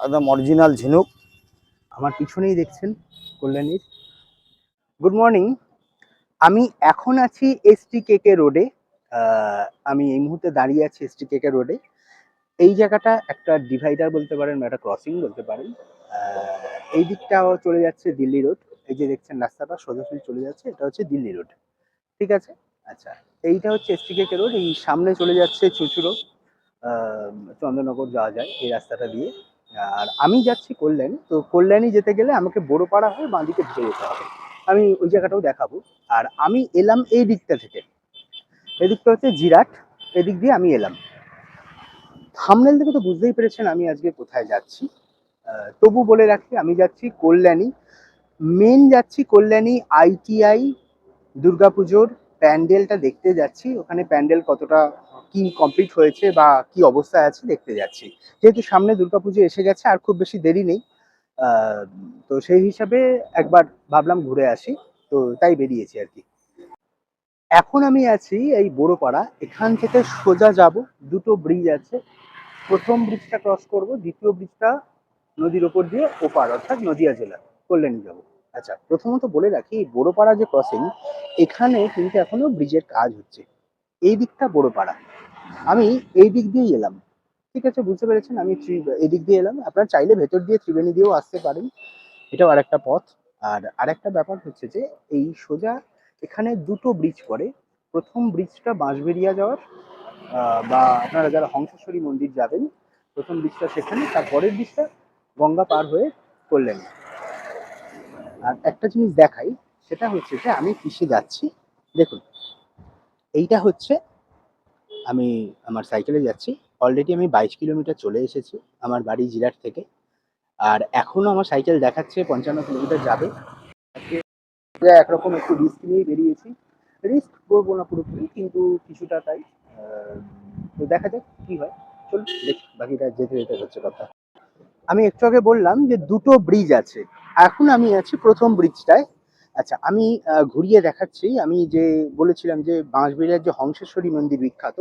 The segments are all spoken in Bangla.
একদম অরিজিনাল ঝিনুক। আমার পিছনেই দেখছেন কল্যাণীর। গুড মর্নিং আমি এখন আছি এসটি কেকে রোডে আমি এই মুহূর্তে দাঁড়িয়ে আছি এসটি কেকে রোডে এই জায়গাটা একটা ডিভাইডার বলতে পারেন বা একটা ক্রসিং বলতে পারেন। এই দিকটাও চলে যাচ্ছে দিল্লি রোড এই যে দেখছেন রাস্তাটা সোজাসুজি চলে যাচ্ছে এটা হচ্ছে দিল্লি রোড ঠিক আছে? আচ্ছা এইটা হচ্ছে এসটি কেকে রোড এই সামনে চলে যাচ্ছে আহ, চন্দ্রনগর যাওয়া যায় এই রাস্তাটা দিয়ে। আর আমি যাচ্ছি কল্যাণী। তো কল্যাণী যেতে গেলে আমাকে বড়পাড়া হয়ে বাঁ দিকে ঢুকে যেতে হবে। আমি ওই জায়গাটাও দেখাবো। আর আমি এলাম এই দিকটা থেকে। এদিকটা হচ্ছে জিরাট। এদিক দিয়ে আমি এলাম। থামনেল থেকে তো বুঝতেই পেরেছেন আমি আজকে কোথায় যাচ্ছি। তবু বলে রাখি, আমি যাচ্ছি কল্যাণী। মেন যাচ্ছি কল্যাণী আইটিআই দুর্গাপুজোর প্যান্ডেলটা দেখতে যাচ্ছি। ওখানে প্যান্ডেল কতটা কি কমপ্লিট হয়েছে বা কি অবস্থায় আছে দেখতে যাচ্ছি। যেহেতু সামনে দুর্গাপুজো এসে গেছে, আর খুব বেশি দেরি নেই। তো সেই হিসাবে একবার ভাবলাম ঘুরে আসি। তো তাই বেরিয়েছি আর কি। এখন আমি আছি এই বড়পাড়া। এখান থেকে সোজা যাব। দুটো ব্রিজ আছে। প্রথম ব্রিজটা ক্রস করব, দ্বিতীয় ব্রিজটা নদীর ওপর দিয়ে ওপার, অর্থাৎ নদিয়া জেলা, কল্যাণী যাব। আচ্ছা প্রথমত বলে রাখি বড়পাড়া যে ক্রসিং এখানে কিন্তু এখনও ব্রিজের কাজ হচ্ছে। এই দিকটা বড়পাড়া। আমি এই দিক দিয়েই এলাম। ঠিক আছে, বুঝতে পেরেছেন? আমি এদিক দিয়ে এলাম। আপনারা চাইলে ভেতর দিয়ে ত্রিবেণী দিয়েও আসতে পারেন। এটাও আরেকটা পথ। আর আরেকটা ব্যাপার হচ্ছে যে, এই সোজা এখানে দুটো ব্রিজ পড়ে। প্রথম ব্রিজটা বাঁশবেরিয়া যাওয়ার বা আপনারা যারা হংসেশ্বরী মন্দির যাবেন, প্রথম ব্রিজটা সেখানে তারপরের ব্রিজটা গঙ্গা পার হয়ে করলেন আর একটা জিনিস দেখাই, সেটা হচ্ছে যে, আমি কিসে যাচ্ছি? দেখুন, এইটা হচ্ছে আমি আমার সাইকেলে যাচ্ছি। অলরেডি আমি বাইশ কিলোমিটার চলে এসেছি আমার বাড়ি জিরাট থেকে। আর এখনও আমার সাইকেল দেখাচ্ছে পঞ্চান্ন কিলোমিটার যাবে। একরকম একটু রিস্ক নিয়েই বেরিয়েছি। রিস্ক করব না পুরোপুরি, কিন্তু কিছুটা তাই। তো দেখা যাক কি হয়। চল দেখি বাকিটা যেতে যেতে হচ্ছে কথা। আমি একটু আগে বললাম যে দুটো ব্রিজ আছে। এখন আমি আছি প্রথম ব্রিজটায় আচ্ছা আমি ঘুরিয়ে দেখাচ্ছি। আমি যে বলেছিলাম যে বাঁশবেড়িয়ার যে হংসেশ্বরী মন্দির বিখ্যাত,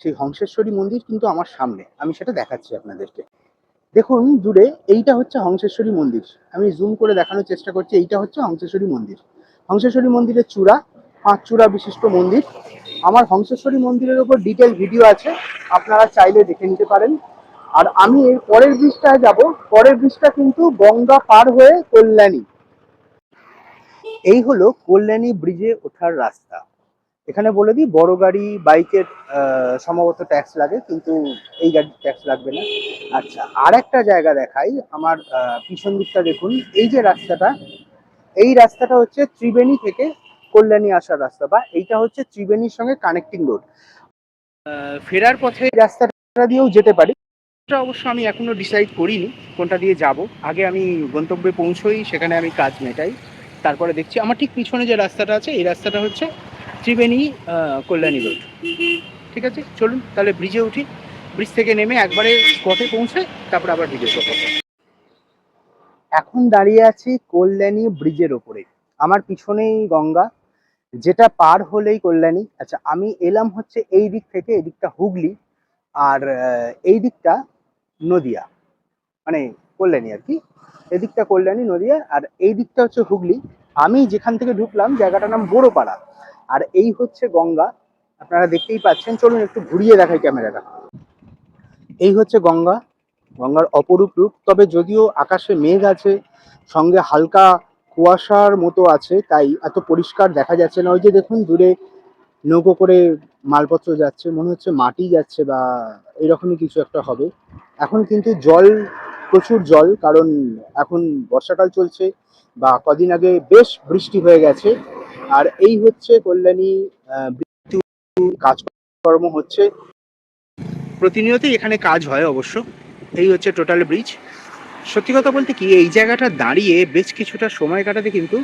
সেই হংসেশ্বরী মন্দির কিন্তু আমার সামনে। আমি সেটা দেখাচ্ছি আপনাদেরকে। দেখুন, দূরে এইটা হচ্ছে হংসেশ্বরী মন্দির। আমি জুম করে দেখানোর চেষ্টা করছি, এইটা হচ্ছে হংসেশ্বরী মন্দির। হংসেশ্বরী মন্দিরের চূড়া, পাঁচ চূড়া বিশিষ্ট মন্দির। আমার হংসেশ্বরী মন্দিরের ওপর ডিটেল ভিডিও আছে, আপনারা চাইলে দেখে নিতে পারেন। আর আমি এর পরের ব্রিজটায় যাব। পরের ব্রিজটা কিন্তু গঙ্গা পার হয়ে কল্যাণী। এই হলো কল্যাণী ব্রিজে ওঠার রাস্তা। এখানে বলে দিই, বড় গাড়ি, বাইকের সম্ভবত ট্যাক্স লাগে, কিন্তু এই গাড়ির ট্যাক্স লাগবে না। আচ্ছা আর একটা জায়গা দেখাই, আমার পিছন দিকটা দেখুন। এই যে রাস্তাটা, এই রাস্তাটা হচ্ছে ত্রিবেণী থেকে কল্যাণী আসার রাস্তা, বা এইটা হচ্ছে ত্রিবেণীর সঙ্গে কানেক্টিং রোড ফেরার পথে এই রাস্তাটা দিয়েও যেতে পারি। অবশ্য আমি এখনও ডিসাইড করিনি, কোনটা দিয়ে যাব। আগে আমি গন্তব্যে পৌঁছোই, সেখানে আমি কাজ মেটাই। তারপরে দেখছি আমার ঠিক পিছনে যে রাস্তাটা আছে, এই রাস্তাটা হচ্ছে ত্রিবেণী কল্যাণী রোড। ঠিক আছে? চলুন তাহলে ব্রিজে উঠি। ব্রিজ থেকে নেমে একবারে স্পটে পৌঁছে তারপর আবার ব্রিজে এখন দাঁড়িয়ে আছি কল্যাণী ব্রিজের ওপরে। আমার পিছনেই গঙ্গা। যেটা পার হলেই কল্যাণী। আচ্ছা আমি এলাম হচ্ছে এই দিক থেকে, এই দিকটা হুগলি। আর এই দিকটা নদিয়া। মানে কল্যাণী আর কি। এদিকটা কল্যাণী নদিয়া আর এই দিকটা হচ্ছে হুগলি। আমি যেখান থেকে ঢুকলাম, জায়গাটার নাম বড়পাড়া। আর এই হচ্ছে গঙ্গা। আপনারা দেখতেই পাচ্ছেন। চলুন একটু ঘুরিয়ে দেখাই ক্যামেরাটা। এই হচ্ছে গঙ্গা। গঙ্গার অপরূপ রূপ। তবে যদিও আকাশে মেঘ আছে, সঙ্গে হালকা কুয়াশার মতো আছে, তাই এত পরিষ্কার দেখা যাচ্ছে না। ওই যে দেখুন, দূরে নৌকো করে মালপত্র যাচ্ছে, মনে হচ্ছে মাটি যাচ্ছে বা এরকমই কিছু একটা হবে। এখন কিন্তু জল প্রচুর জল, কারণ এখন বর্ষাকাল চলছে বা কদিন আগে বেশ বৃষ্টি হয়ে গেছে। আর এই হচ্ছে কল্যাণী কাজকর্ম হচ্ছে। প্রতিনিয়তই এখানে কাজ হয় অবশ্য। এই হচ্ছে টোটাল ব্রিজ। সত্যি কথা বলতে কি, এই জায়গাটা দাঁড়িয়ে বেশ কিছুটা সময় কাটাতে কিন্তু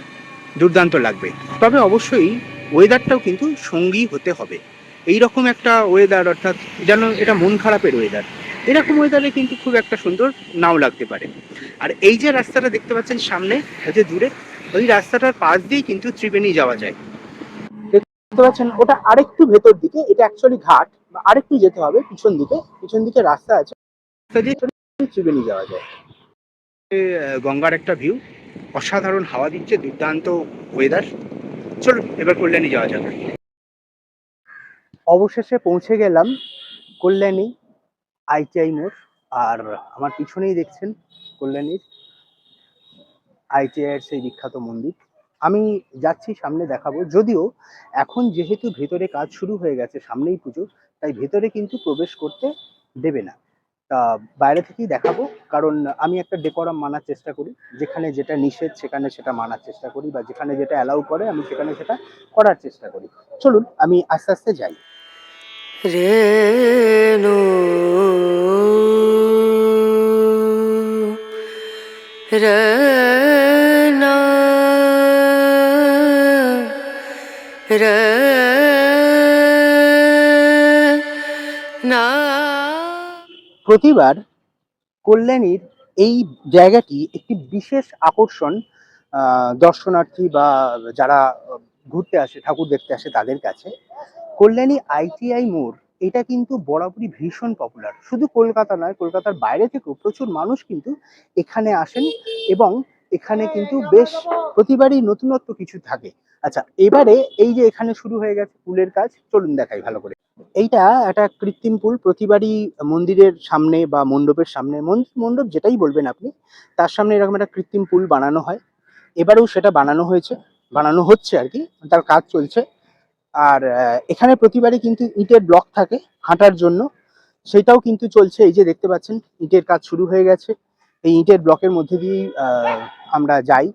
দুর্দান্ত লাগবে। তবে অবশ্যই ওয়েদারটাও কিন্তু সঙ্গী হতে হবে। এই রকম একটা ওয়েদার অর্থাৎ যেন এটা মন খারাপের ওয়েদার এরকম ওয়েদারে কিন্তু খুব একটা সুন্দর নাও লাগতে পারে। আর এই যে রাস্তাটা দেখতে পাচ্ছেন সামনে যে দূরে ওই রাস্তাটার পাশ দিয়েই কিন্তু ত্রিবেণী যাওয়া যায়। দেখতে পাচ্ছেন ওটা আরেকটু ভেতর দিকে এটা অ্যাকচুয়ালি ঘাট বা আরেকটু যেতে হবে পিছন দিকে পিছন দিকে রাস্তা আছে। রাস্তা দিয়ে ত্রিবেণী যাওয়া যায়। গঙ্গার একটা ভিউ অসাধারণ হাওয়া দিচ্ছে দুর্দান্ত ওয়েদার চলুন এবার কল্যাণী যাওয়া যাবে অবশেষে পৌঁছে গেলাম কল্যাণী। আইটিআই মোড়, আর আমার পিছনেই দেখছেন কল্যাণীর আইটিআই এর সেই বিখ্যাত মন্দির। আমি যাচ্ছি, সামনে দেখাবো। যদিও এখন যেহেতু ভেতরে কাজ শুরু হয়ে গেছে, সামনেই পুজো, তাই ভেতরে কিন্তু প্রবেশ করতে দেবে না। তা বাইরে থেকেই দেখাবো, কারণ আমি একটা ডেকোরাম মানার চেষ্টা করি। যেখানে যেটা নিষেধ, সেখানে সেটা মানার চেষ্টা করি, বা যেখানে যেটা অ্যালাউ করে, আমি সেখানে সেটা করার চেষ্টা করি। চলুন, আমি আস্তে আস্তে যাই। রেণু। রনা রনা প্রতিবার কল্যাণীর এই জায়গাটি একটি বিশেষ আকর্ষণ দর্শনার্থী বা যারা ঘুরতে আসে, ঠাকুর দেখতে আসে তাদের কাছে। কল্যাণী আইটিআই মোড়, এটা কিন্তু বরাবরই ভীষণ পপুলার শুধু কলকাতা নয়, কলকাতার বাইরে থেকেও প্রচুর মানুষ কিন্তু এখানে আসেন এবং এখানে কিন্তু বেশ প্রতিবারই নতুনত্ব কিছু থাকে। আচ্ছা এবারে এই যে এখানে শুরু হয়ে গেছে পুলের কাজ, চলুন দেখাই ভালো করে। এইটা একটা কৃত্রিম পুল প্রতিবারই মন্দিরের সামনে বা মণ্ডপের সামনে মণ্ডপ যেটাই বলবেন আপনি, তার সামনে এরকম একটা কৃত্রিম পুল বানানো হয়। এবারেও সেটা বানানো হয়েছে, বানানো হচ্ছে আর কি, তার কাজ চলছে। আর এখানে প্রতিবারই কিন্তু ইটের ব্লক থাকে হাঁটার জন্য। সেটাও কিন্তু চলছে, এই যে দেখতে পাচ্ছেন, ইটের কাজ শুরু হয়ে গেছে। এই ইটের ব্লকের মধ্যে দিয়েই আমরা যাই।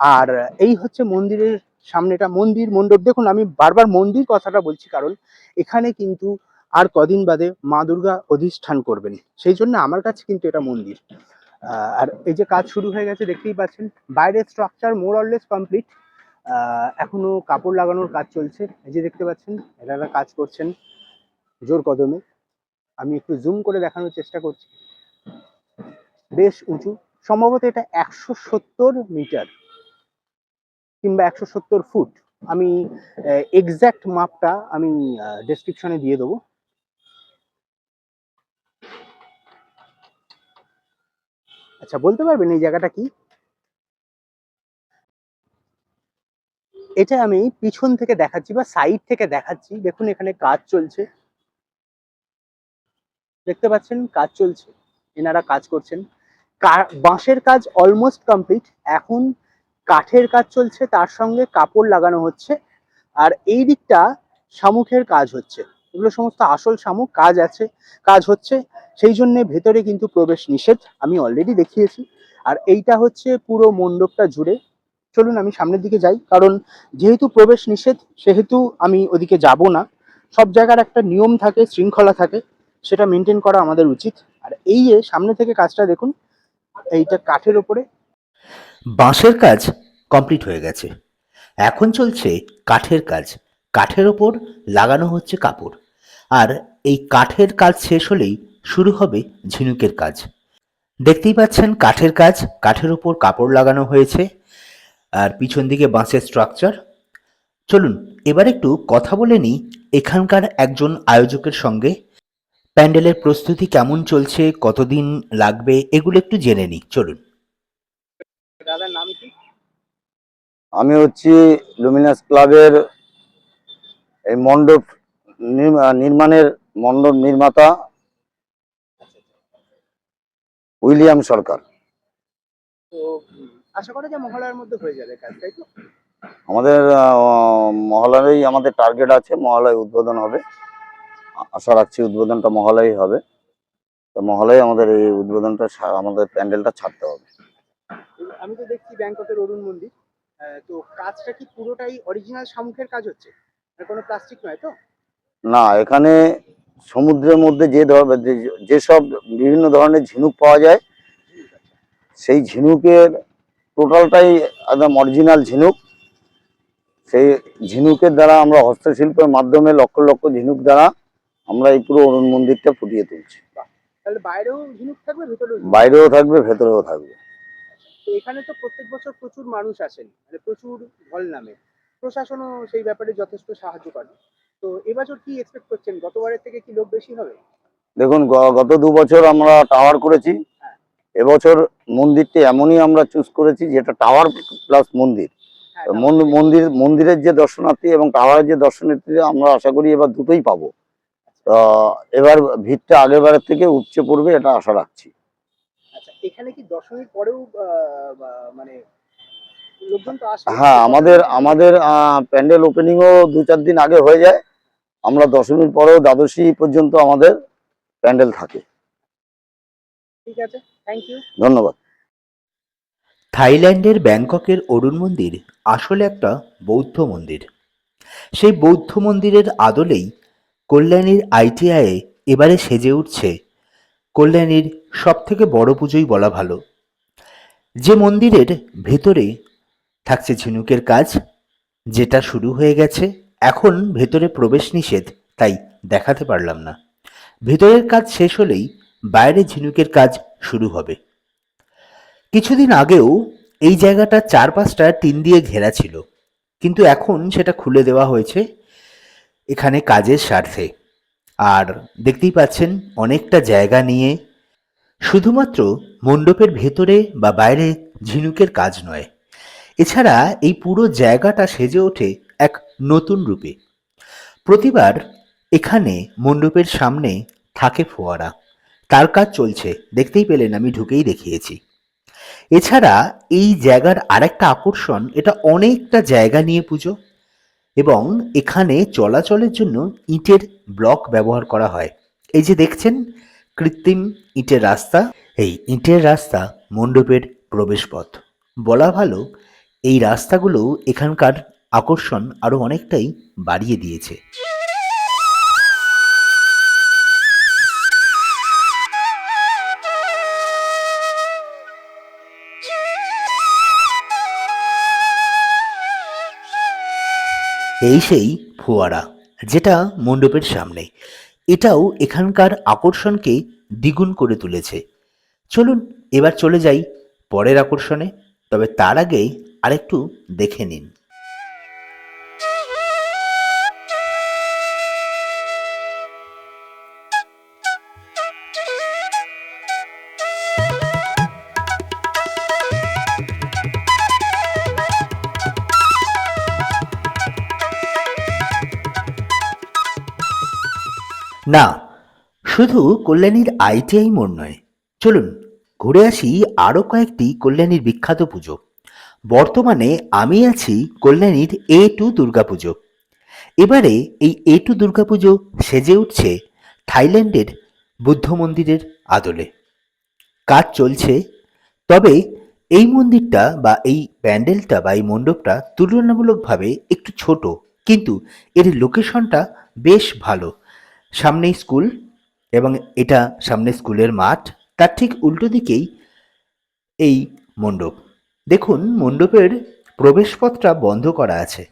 আর, এই হচ্ছে মন্দিরের সামনেটা, মন্দির মণ্ডপ। দেখুন, আমি বারবার মন্দির কথাটা বলছি, কারণ এখানে কিন্তু আর কদিন বাদে মা দুর্গা অধিষ্ঠান করবেন। সেই জন্য আমার কাছে কিন্তু এটা মন্দির। আর এই যে কাজ শুরু হয়ে গেছে, দেখতেই পাচ্ছেন, বাইরের স্ট্রাকচার মোর অললেস কমপ্লিট এখনও কাপড় লাগানোর কাজ চলছে। এই যে দেখতে পাচ্ছেন, এনারা কাজ করছেন জোর কদমে। আমি একটু জুম করে দেখানোর চেষ্টা করছি। বেশ উঁচু। সম্ভবত এটা একশো সত্তর মিটার কিংবা একশো সত্তর ফুট। আমি এক্স্যাক্ট মাপটা আমি ডেসক্রিপশনে দিয়ে দেবো। আচ্ছা বলতে পারবেন এই জায়গাটা কি? এটা আমি পিছন থেকে দেখাচ্ছি বা সাইড থেকে দেখাচ্ছি। দেখুন, এখানে কাজ চলছে। দেখতে পাচ্ছেন, কাজ চলছে। এনারা কাজ করছেন। বাঁশের কাজ অলমোস্ট কমপ্লিট এখন কাঠের কাজ চলছে, তার সঙ্গে কাপড় লাগানো হচ্ছে। আর এই দিকটা শামুখের কাজ হচ্ছে। এগুলো সমস্ত আসল শামুক, কাজ আছে, কাজ হচ্ছে। সেই জন্য ভেতরে কিন্তু প্রবেশ নিষেধ, আমি অলরেডি দেখিয়েছি। আর এইটা হচ্ছে পুরো মণ্ডপটা জুড়ে। চলুন আমি সামনের দিকে যাই, কারণ যেহেতু প্রবেশ নিষেধ, সেহেতু আমি ওদিকে যাব না। সব জায়গার একটা নিয়ম থাকে, শৃঙ্খলা থাকে, সেটা মেনটেন করা আমাদের উচিত। আর এই যে সামনে থেকে কাজটা দেখুন, এইটা কাঠের ওপরে। বাঁশের কাজ কমপ্লিট হয়ে গেছে। এখন চলছে কাঠের কাজ। কাঠের ওপর লাগানো হচ্ছে কাপড়। আর এই কাঠের কাজ শেষ হলেই শুরু হবে ঝিনুকের কাজ। দেখতেই পাচ্ছেন কাঠের কাজ, কাঠের ওপর কাপড় লাগানো হয়েছে। আর পিছন দিকে বাঁশের স্ট্রাকচার চলুন এবার একটু কথা বলে নিই এখানকার একজন আয়োজকের সঙ্গে। প্যান্ডেলের প্রস্তুতি কেমন চলছে কতদিন লাগবে এগুলো একটু জেনে নিই। চলুন। দাদার নাম কি? আমি হচ্ছি লুমিনাস ক্লাবের এই মণ্ডপ নির্মা- নির্মাণের মণ্ডপ নির্মাতা উইলিয়াম সরকার। তো আশা করা যায় মহালয়ার মধ্যে হয়ে যাবে কাজ তাই তো? আমাদের আহ, মহালয়াই আমাদের টার্গেট আছে মহালয় উদ্বোধন হবে। আশা রাখছি উদ্বোধনটা মহালয় হবে। তো মহালয় আমাদের এই উদ্বোধনটা আমাদের প্যান্ডেলটা ছাড়তে হবে। আমি তো দেখছি ব্যাংককের অরুণ মন্দির। তো কাজটা কি পুরোটাই অরিজিনাল শামুখের কাজ হচ্ছে? কোনো প্লাস্টিক নয় তো? না এখানে সমুদ্রের মধ্যে যে যেসব বিভিন্ন ধরনের ঝিনুক পাওয়া যায় সেই ঝিনুকের টোটালটাই একদম অরিজিনাল ঝিনুক। সেই ঝিনুকের দ্বারা আমরা হস্তশিল্পের মাধ্যমে লক্ষ লক্ষ ঝিনুক দ্বারা আমরা এই পুরো অরুণ মন্দিরটা ফুটিয়ে তুলছি। তাহলে বাইরেও ঝিনুক থাকবে ভেতরেও বাইরেও থাকবে ভেতরেও থাকবে। তো এখানে তো প্রত্যেক বছর প্রচুর মানুষ আসেন মানে প্রচুর ঢল নামে। প্রশাসনও সেই ব্যাপারে যথেষ্ট সাহায্য করে। তো এবছর কি এক্সপেক্ট করছেন? গতবারের থেকে কি লোক বেশি হবে? দেখুন গত দু বছর আমরা টাওয়ার করেছি। এবছর মন্দিরটি এমনই আমরা চুজ করেছি যেটা টাওয়ার প্লাস মন্দির। হ্যাঁ, মন্দির মন্দিরের যে দর্শনার্থী এবং টাওয়ারের যে দর্শনার্থী আমরা আশা করি এবার দুটোই পাবো। তো এবার ভিড়টা আগেরবারের থেকে উপচে পড়বে এটা আশা রাখছি। আচ্ছা এখানে কি দশমীর পরেও মানে হ্যাঁ আমাদের আমাদের প্যান্ডেল ওপেনিংও দু চার দিন আগে হয়ে যায়। আমরা দশমীর পরেও দ্বাদশী পর্যন্ত আমাদের প্যান্ডেল থাকে। ঠিক আছে থ্যাংক ইউ ধন্যবাদ। থাইল্যান্ডের ব্যাংককের অরুণ মন্দির আসলে একটা বৌদ্ধ মন্দির। সেই বৌদ্ধ মন্দিরের আদলেই কল্যাণীর আইটিআইয়ে এবারে সেজে উঠছে কল্যাণীর সব থেকে বড় পুজোই বলা ভালো। যে মন্দিরের ভেতরে থাকছে ঝিনুকের কাজ যেটা শুরু হয়ে গেছে এখন ভেতরে প্রবেশ নিষেধ তাই দেখাতে পারলাম না। ভেতরের কাজ শেষ হলেই বাইরে ঝিনুকের কাজ শুরু হবে। কিছুদিন আগেও এই জায়গাটা চারপাশটা টিন দিয়ে ঘেরা ছিল, কিন্তু এখন সেটা খুলে দেওয়া হয়েছে এখানে কাজের স্বার্থে। আর দেখতেই পাচ্ছেন অনেকটা জায়গা নিয়ে শুধুমাত্র মণ্ডপের ভেতরে বা বাইরে ঝিনুকের কাজ নয়, এছাড়া এই পুরো জায়গাটা সেজে ওঠে এক নতুন রূপে। প্রতিবার এখানে মণ্ডপের সামনে থাকে ফোয়ারা। তার কাজ চলছে। দেখতেই পেলেন আমি ঢুকেই দেখিয়েছি। এছাড়া এই জায়গার আরেকটা আকর্ষণ, এটা অনেকটা জায়গা নিয়ে পুজো এবং এখানে চলাচলের জন্য ইটের ব্লক ব্যবহার করা হয়। এই যে দেখছেন, কৃত্রিম ইটের রাস্তা, এই ইটের রাস্তা মণ্ডপের প্রবেশপথ। বলা ভালো, এই রাস্তাগুলো এখানকার আকর্ষণ আরও অনেকটাই বাড়িয়ে দিয়েছে। এই সেই ফোয়ারা, যেটা মণ্ডপের সামনে। এটাও এখানকার আকর্ষণকে দ্বিগুণ করে তুলেছে। চলুন, এবার চলে যাই পরের আকর্ষণে, তবে তার আগেই আরেকটু দেখে নিন। না, শুধু কল্যাণীর আইটিআই মোড় নয়। চলুন, ঘুরে আসি আরও কয়েকটি কল্যাণীর বিখ্যাত পুজো। বর্তমানে আমি আছি কল্যাণীর এ টু দুর্গাপুজো এবারে এই এ টু দুর্গাপুজো সেজে উঠছে থাইল্যান্ডের বুদ্ধ মন্দিরের আদলে। কাজ চলছে, তবে এই মন্দিরটা বা এই প্যান্ডেলটা বা এই মণ্ডপটা তুলনামূলকভাবে একটু ছোট, কিন্তু এর লোকেশনটা বেশ ভালো। সামনেই স্কুল এবং এটা সামনে স্কুলের মাঠ। তার ঠিক উল্টো দিকেই এই মণ্ডপ। দেখুন, মণ্ডপের প্রবেশপথটা বন্ধ করা আছে।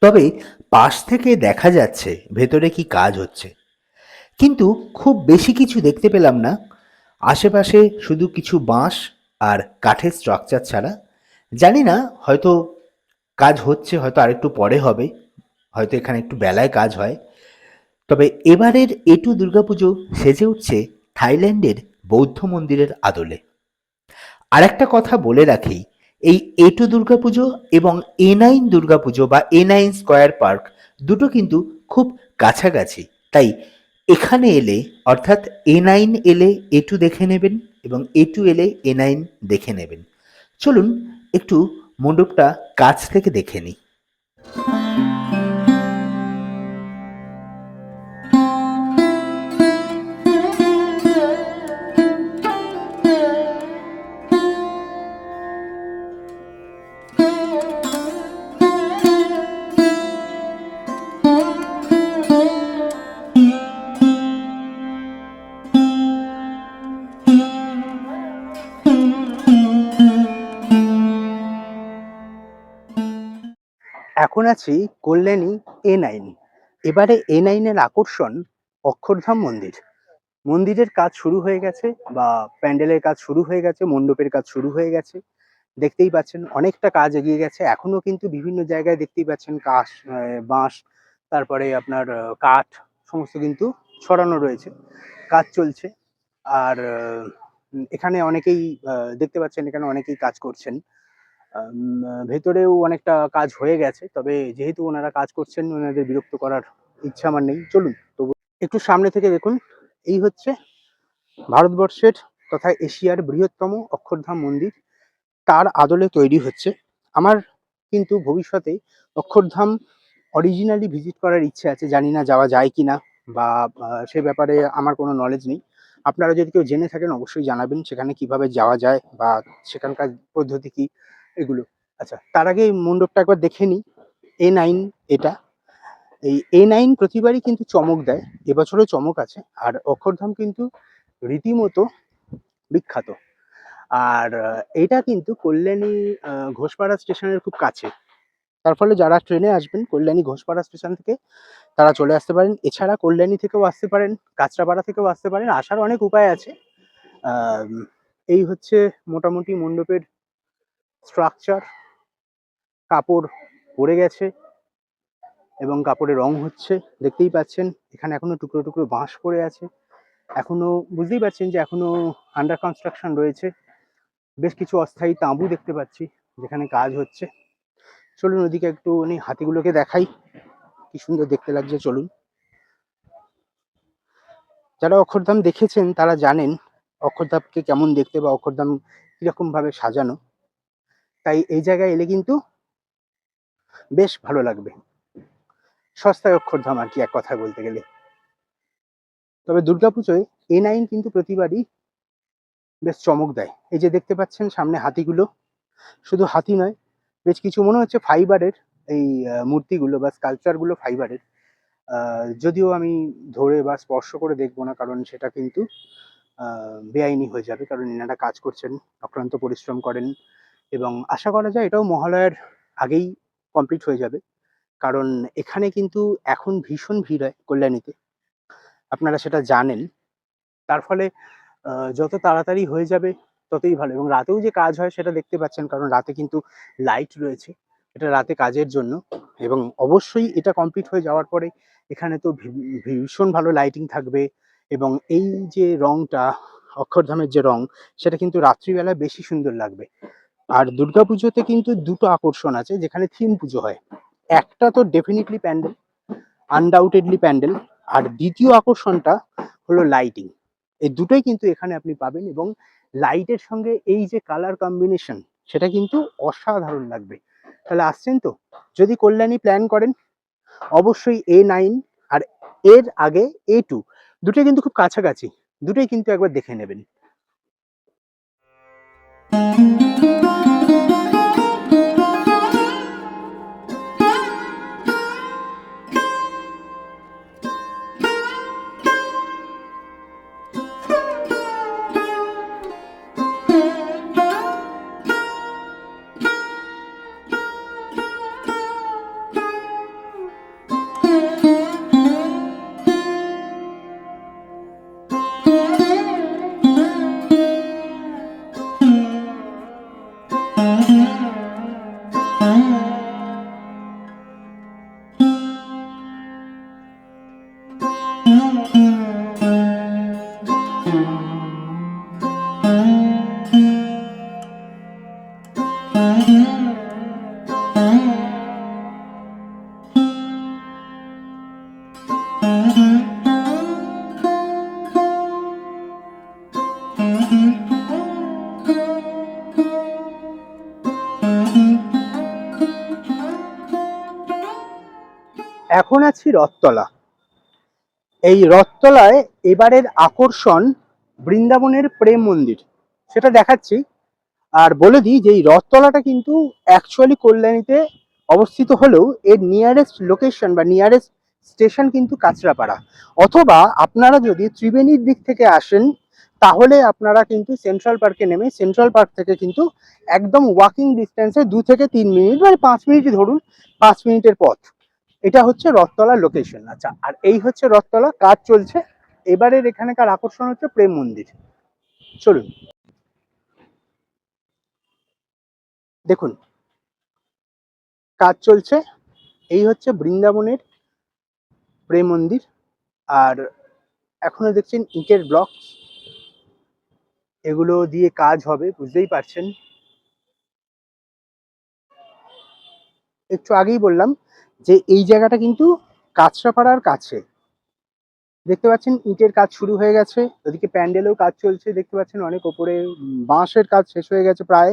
তবে পাশ থেকে দেখা যাচ্ছে ভেতরে কি কাজ হচ্ছে। কিন্তু খুব বেশি কিছু দেখতে পেলাম না। আশেপাশে শুধু কিছু বাঁশ আর কাঠের স্ট্রাকচার ছাড়া। জানি না, হয়তো কাজ হচ্ছে, হয়তো আরেকটু পরে হবে। হয়তো এখানে একটু বেলায় কাজ হয়। তবে এবারের এটু দুর্গাপুজো সেজে উঠছে থাইল্যান্ডের বৌদ্ধ মন্দিরের আদলে। আর একটা কথা বলে রাখি, এই এটু দুর্গাপুজো এবং এ নাইন দুর্গাপুজো বা এ নাইন স্কোয়ার পার্ক দুটো কিন্তু খুব কাছাকাছি। তাই এখানে এলে, অর্থাৎ এ নাইন এলে এ টু দেখে নেবেন এবং এ টু এলে এ নাইন দেখে নেবেন। চলুন একটু মণ্ডপটা কাছ থেকে দেখে নিই। এখন আছি কল্যাণী এ নাইন এবারে এ নাইনের আকর্ষণ অক্ষরধাম মন্দির। মন্দিরের কাজ শুরু হয়ে গেছে বা প্যান্ডেলের কাজ শুরু হয়ে গেছে, মণ্ডপের কাজ শুরু হয়ে গেছে। দেখতেই পাচ্ছেন অনেকটা কাজ এগিয়ে গেছে। এখনও কিন্তু বিভিন্ন জায়গায় দেখতেই পাচ্ছেন কাশ বাঁশ, তারপরে আপনার কাঠ, সমস্ত কিন্তু ছড়ানো রয়েছে। কাজ চলছে। আর এখানে অনেকেই দেখতে পাচ্ছেন এখানে অনেকেই কাজ করছেন। ভেতরেও অনেকটা কাজ হয়ে গেছে, তবে যেহেতু ওনারা কাজ করছেন, ওনাদের বিরক্ত করার ইচ্ছা আমার নেই। চলুন, তবু একটু সামনে থেকে দেখুন, এই হচ্ছে ভারতবর্ষের তথা এশিয়ার বৃহত্তম অক্ষরধাম মন্দির। তার আদলে তৈরি হচ্ছে। আমার কিন্তু ভবিষ্যতে অক্ষরধাম অরিজিনালি ভিজিট করার ইচ্ছে আছে, জানি না যাওয়া যায় কি না বা, সে ব্যাপারে আমার কোনো নলেজ নেই। আপনারা যদি কেউ জেনে থাকেন, অবশ্যই জানাবেন সেখানে কীভাবে যাওয়া যায় বা সেখানকার পদ্ধতি কি। এগুলো। আচ্ছা তার আগে এই মণ্ডপটা একবার দেখে নিই। এ নাইন এটা। এই এ নাইন প্রতিবারই কিন্তু চমক দেয়। এবছরও চমক আছে। আর অক্ষরধাম কিন্তু রীতিমতো বিখ্যাত। আর এটা কিন্তু কল্যাণী ঘোষপাড়া স্টেশনের খুব কাছে। তার ফলে যারা ট্রেনে আসবেন, কল্যাণী ঘোষপাড়া স্টেশন থেকে তারা চলে আসতে পারেন। এছাড়া কল্যাণী থেকেও আসতে পারেন, কাঁচরাপাড়া থেকেও আসতে পারেন। আসার অনেক উপায় আছে। এই হচ্ছে মোটামুটি মণ্ডপের স্ট্রাকচার কাপড় পড়ে গেছে এবং কাপড়ে রং হচ্ছে। দেখতেই পাচ্ছেন, এখানে এখনও টুকরো টুকরো বাঁশ পড়ে আছে। এখনও, বুঝতেই পারছেন যে এখনও আন্ডার কনস্ট্রাকশন রয়েছে। বেশ কিছু অস্থায়ী তাঁবু দেখতে পাচ্ছি, যেখানে কাজ হচ্ছে। চলুন ওদিকে একটু উনি হাতিগুলোকে দেখাই। কি সুন্দর দেখতে লাগছে, চলুন। যারা অক্ষরধাম দেখেছেন, তারা জানেন অক্ষরধামকে কেমন দেখতে বা অক্ষরধাম কীরকম ভাবে সাজানো। তাই এই জায়গায় এলে কিন্তু বেশ ভালো লাগবে। সস্তায় অক্ষরধাম আর কি এক কথা বলতে গেলে। তবে দুর্গাপুজোয় এ নাইন কিন্তু প্রতিবারই বেশ চমক দেয়। এই যে দেখতে পাচ্ছেন সামনে হাতিগুলো, শুধু হাতি নয়, বেশ কিছু মনে হচ্ছে ফাইবারের এই মূর্তিগুলো বা স্কাল্পচারগুলো ফাইবারের। যদিও আমি ধরে বা স্পর্শ করে দেখব না, কারণ সেটা কিন্তু বেআইনি হয়ে যাবে, কারণ এনারা কাজ করছেন, অক্লান্ত পরিশ্রম করেন। এবং আশা করা যায় এটাও মহালয়ার আগেই কমপ্লিট হয়ে যাবে। কারণ এখানে কিন্তু এখন ভীষণ ভিড় হয় কল্যাণীতে। আপনারা সেটা জানেন। তার ফলে যত তাড়াতাড়ি হয়ে যাবে ততই ভালো। এবং রাতেও যে কাজ হয় সেটা দেখতে পাচ্ছেন, কারণ রাতে কিন্তু লাইট রয়েছে। এটা রাতে কাজের জন্য। এবং অবশ্যই এটা কমপ্লিট হয়ে যাওয়ার পরে এখানে তো ভীষণ ভালো লাইটিং থাকবে। এবং এই যে রংটা, অক্ষরধামের যে রং, সেটা কিন্তু রাত্রিবেলা বেশি সুন্দর লাগবে। আর দুর্গাপুজোতে কিন্তু দুটো আকর্ষণ আছে, যেখানে থিম পুজো হয়। একটা তো ডেফিনেটলি প্যান্ডেল আনডাউটেডলি প্যান্ডেল আর দ্বিতীয় আকর্ষণটা হলো লাইটিং এই দুটোই কিন্তু এখানে আপনি পাবেন এবং লাইটের সঙ্গে এই যে কালার কম্বিনেশন সেটা কিন্তু অসাধারণ লাগবে। তাহলে আসছেন তো? যদি কল্যাণী প্ল্যান করেন, অবশ্যই এ নাইন আর এর আগে এ টু দুটোই কিন্তু খুব কাছাকাছি, দুটোই কিন্তু একবার দেখে নেবেন। এখন আছি রথতলা। এই রথতলায় এবারের আকর্ষণ বৃন্দাবনের প্রেম মন্দির। সেটা দেখাচ্ছি। আর বলে দিই যে এই রথতলাটা কিন্তু অ্যাকচুয়ালি কল্যাণীতে অবস্থিত হলেও এর নিয়ারেস্ট লোকেশন বা নিয়ারেস্ট স্টেশন কিন্তু কাঁচরাপাড়া। অথবা আপনারা যদি ত্রিবেণীর দিক থেকে আসেন, তাহলে আপনারা কিন্তু সেন্ট্রাল পার্কে নেমে সেন্ট্রাল পার্ক থেকে কিন্তু একদম ওয়াকিং ডিস্টেন্সে দু থেকে তিন মিনিট মানে পাঁচ মিনিটই ধরুন, পাঁচ মিনিটের পথ। এটা হচ্ছে রথতলার লোকেশন আচ্ছা আর এই হচ্ছে রথতলা, কাজ চলছে। এবারের এখানকার আকর্ষণ হচ্ছে প্রেম মন্দির। চলুন। দেখুন, কাজ চলছে। এই হচ্ছে বৃন্দাবনের প্রেম মন্দির। আর এখনও দেখছেন ইটের ব্লক এগুলো দিয়ে কাজ হবে, বুঝতেই পারছেন। একটু আগেই বললাম যে এই জায়গাটা কিন্তু কাঁচরাপাড়ার কাছে। দেখতে পাচ্ছেন ইটের কাজ শুরু হয়ে গেছে, ওদিকে প্যান্ডেলেও কাজ চলছে, দেখতে পাচ্ছেন অনেক ওপরে বাঁশের কাজ শেষ হয়ে গেছে প্রায়।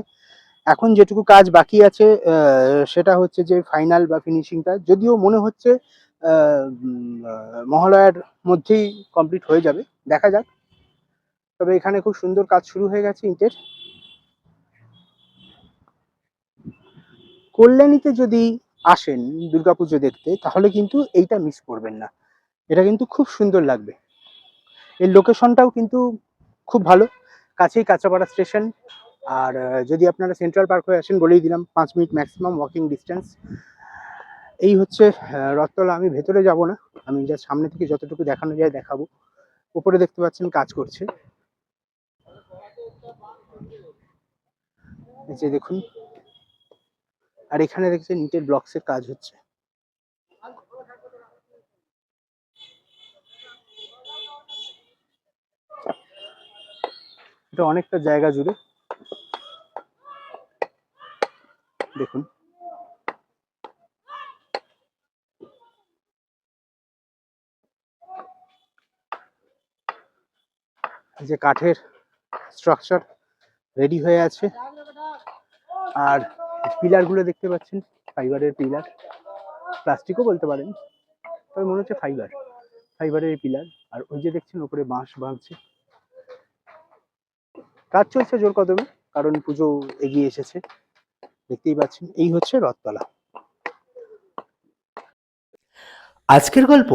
এখন যেটুকু কাজ বাকি আছে সেটা হচ্ছে যে ফাইনাল বা ফিনিশিংটা। যদিও মনে হচ্ছে মহালয়ার মধ্যেই কমপ্লিট হয়ে যাবে, দেখা যাক। তবে এখানে খুব সুন্দর কাজ শুরু হয়ে গেছে ইটের। কল্যাণীতে যদি আসেন দুর্গাপুজো দেখতে, তাহলে কিন্তু এইটা মিস করবেন না। এটা কিন্তু খুব সুন্দর লাগবে। এর লোকেশনটাও কিন্তু খুব ভালো। কাছেই কাঁচাপাড়া স্টেশন আর যদি আপনারা সেন্ট্রাল পার্ক হয়ে আসেন, বলেই দিলাম, পাঁচ মিনিট ম্যাক্সিমাম ওয়াকিং ডিস্টেন্স এই হচ্ছে রথতলা। আমি ভেতরে যাব না। আমি যা সামনে থেকে যতটুকু দেখানো যায় দেখাবো। উপরে দেখতে পাচ্ছেন, কাজ করছে। এই যে দেখুন আর এখানে দেখছেন ইটের ব্লকসের কাজ হচ্ছে। এটা অনেকটা জায়গা জুড়ে। দেখুন। যে কাঠের স্ট্রাকচার রেডি হয়ে আছে। আর পিলারগুলো দেখতে পাচ্ছেন ফাইবারের পিলার প্লাস্টিকও বলতে পারেন, তবে মনে হচ্ছে ফাইবার ফাইবারের পিলার আর ওই যে দেখছেন, ওপরে বাঁশ বাঁধছে। কাজ চলছে জোর কদমে, কারণ পুজো এগিয়ে এসেছে। দেখতেই পাচ্ছেন, এই হচ্ছে রথতলা। আজকের গল্প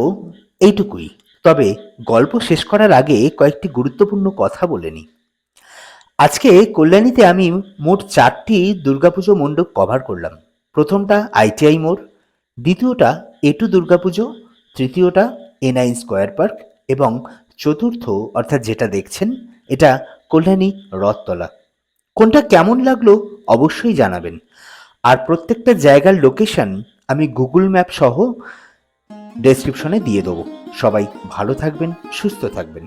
এইটুকুই। তবে গল্প শেষ করার আগে কয়েকটি গুরুত্বপূর্ণ কথা বলে নিই। আজকে কল্যাণীতে আমি মোট চারটি দুর্গাপুজো মণ্ডপ কভার করলাম। প্রথমটা আইটিআই মোড়, দ্বিতীয়টা এটু দুর্গাপুজো, তৃতীয়টা এনআইন স্কোয়ার পার্ক এবং চতুর্থ, অর্থাৎ যেটা দেখছেন, এটা কল্যাণী রথতলা। কোনটা কেমন লাগল অবশ্যই জানাবেন। আর প্রত্যেকটা জায়গার লোকেশন আমি গুগল ম্যাপ সহ ডেসক্রিপশনে দিয়ে দেবো। সবাই ভালো থাকবেন, সুস্থ থাকবেন।